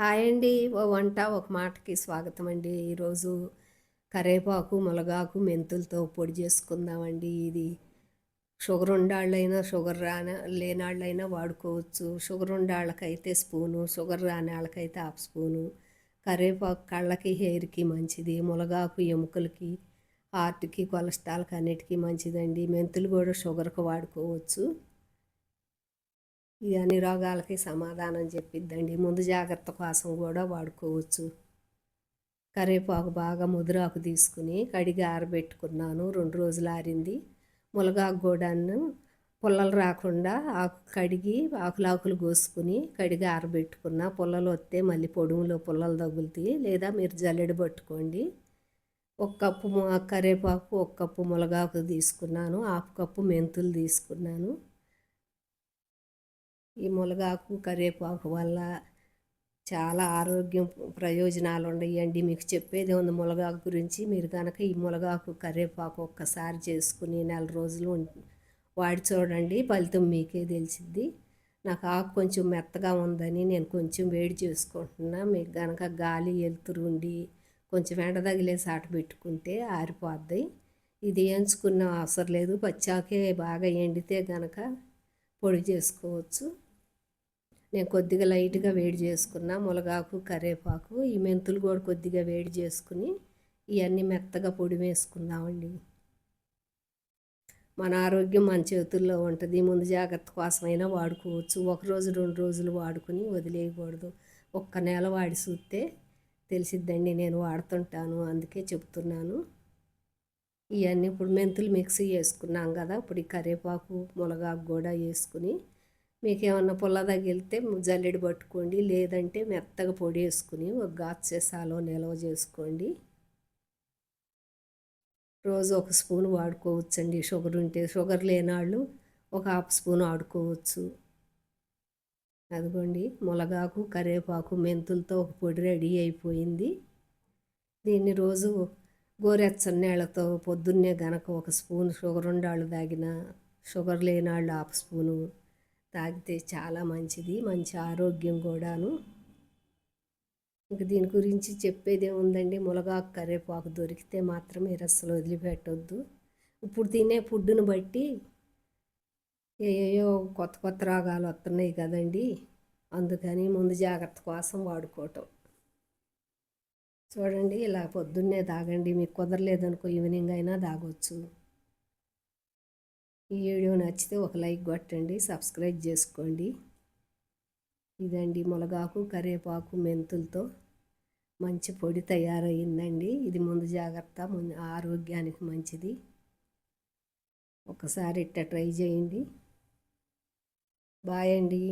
Hi అండి. ఓ వంట ఒక మాటకి స్వాగతం అండి ఈరోజు కరేపాకు ములగాకు మెంతులతో పొడి చేసుకుందామండి. ఇది షుగర్ ఉండాళ్ళైనా షుగర్ రాన లేనాళ్ళైనా వాడుకోవచ్చు. షుగర్ ఉండాళ్ళకైతే స్పూను షుగర్ రాని వాళ్ళకైతే హాఫ్ స్పూను. కరేపాకు కళ్ళకి హెయిర్కి మంచిది. ములగాకు ఎముకలకి హార్ట్కి కొలెస్ట్రాల్కి అన్నిటికీ మంచిదండి. మెంతులు కూడా షుగర్కి వాడుకోవచ్చు. ఈ అన్ని రోగాలకి సమాధానం చెప్పిద్దండి. ముందు జాగ్రత్త కోసం కూడా వాడుకోవచ్చు. కరివేపాకు బాగా ముదురాకు తీసుకుని కడిగి ఆరబెట్టుకున్నాను. రెండు రోజులు ఆరింది. ములగాకు కూడాను పుల్లలు రాకుండా ఆకు కడిగి ఆకులాకులు కోసుకుని కడిగి ఆరబెట్టుకున్న పుల్లలు వస్తే మళ్ళీ పొడుములో పుల్లలు తగులుతాయి. లేదా మీరు జల్లెడ పట్టుకోండి. ఒక కప్పు కరివేపాకు ఒక కప్పు ములగాకు తీసుకున్నాను. హాఫ్ కప్పు మెంతులు తీసుకున్నాను. ఈ మునగాకు కరివేపాకు వల్ల చాలా ఆరోగ్యం ప్రయోజనాలు ఉన్నాయండి మీకు చెప్పేది ఉంది మునగాకు గురించి. మీరు కనుక ఈ మునగాకు కరివేపాకు ఒక్కసారి చేసుకుని నెల రోజులు వాడి చూడండి. ఫలితం మీకే తెలిసిద్ది. నాకు ఆకు కొంచెం మెత్తగా ఉందని నేను కొంచెం వేడి చేసుకుంటున్నా. మీకు కనుక గాలి వెలుతురుండి కొంచెం ఎండ తగిలే సాట పెట్టుకుంటే ఆరిపోద్ది. ఇది ఎంచుకున్న అవసరం లేదు. పచ్చాకే బాగా ఎండితే కనుక పొడి చేసుకోవచ్చు. నేను కొద్దిగా లైట్గా వేడి చేసుకున్న మునగాకు కరివేపాకు ఈ మెంతులు కూడా కొద్దిగా వేడి చేసుకుని ఇవన్నీ మెత్తగా పొడి వేసుకుందామండి. మన ఆరోగ్యం మన చేతుల్లో ఉంటుంది. ముందు జాగ్రత్త కోసమైనా వాడుకోవచ్చు. ఒకరోజు రెండు రోజులు వాడుకుని వదిలేయకూడదు. ఒక్క నెల వాడి చూస్తే తెలిసిద్దండి. నేను వాడుతుంటాను. అందుకే చెప్తున్నాను. ఇవన్నీ ఇప్పుడు మెంతులు మిక్సీ వేసుకున్నాం కదా. ఇప్పుడు ఈ కరివేపాకు మునగాకు కూడా వేసుకుని మీకు ఏమన్నా పుల్ల తగిలితే జల్లెడ పట్టుకోండి. లేదంటే మెత్తగా పొడి వేసుకుని ఒక గాచ్ చేసాలో నిల్వ చేసుకోండి. రోజు ఒక స్పూన్ వాడుకోవచ్చండి. షుగర్ ఉంటే షుగర్ లేనాళ్ళు ఒక హాఫ్ స్పూన్ వాడుకోవచ్చు. అదిగోండి. ములగాకు కరివేపాకు మెంతులతో ఒక పొడి రెడీ అయిపోయింది. దీన్ని రోజు గోరెచ్చని నీళ్ళతో పొద్దున్నే గనక ఒక స్పూన్ షుగర్ ఉండాళ్ళు తాగిన షుగర్ లేనాళ్ళు హాఫ్ స్పూను తాగితే చాలా మంచిది మంచి ఆరోగ్యం కూడాను. ఇంక దీని గురించి చెప్పేదే ఉందండి మునగాకు కరివేపాకు దొరికితే మాత్రం మీరు వదిలిపెట్టొద్దు. ఇప్పుడు తినే ఫుడ్డును బట్టి ఏయో కొత్త కొత్త రోగాలు వస్తున్నాయి కదండి. అందుకని ముందు జాగ్రత్త కోసం వాడుకోవటం. చూడండి ఇలా పొద్దున్నే తాగండి. మీకు కుదరలేదనుకో ఈవినింగ్ అయినా తాగొచ్చు. ఈ వీడియో నచ్చితే ఒక లైక్ కొట్టండి సబ్స్క్రైబ్ చేసుకోండి. ఇదండి మునగాకు కరివేపాకు మెంతులతో మంచి పొడి తయారయ్యిందండి ఇది ముందు జాగ్రత్త ముందు ఆరోగ్యానికి మంచిది. ఒకసారి ఇట్ట ట్రై చేయండి. బాయ్ అండి.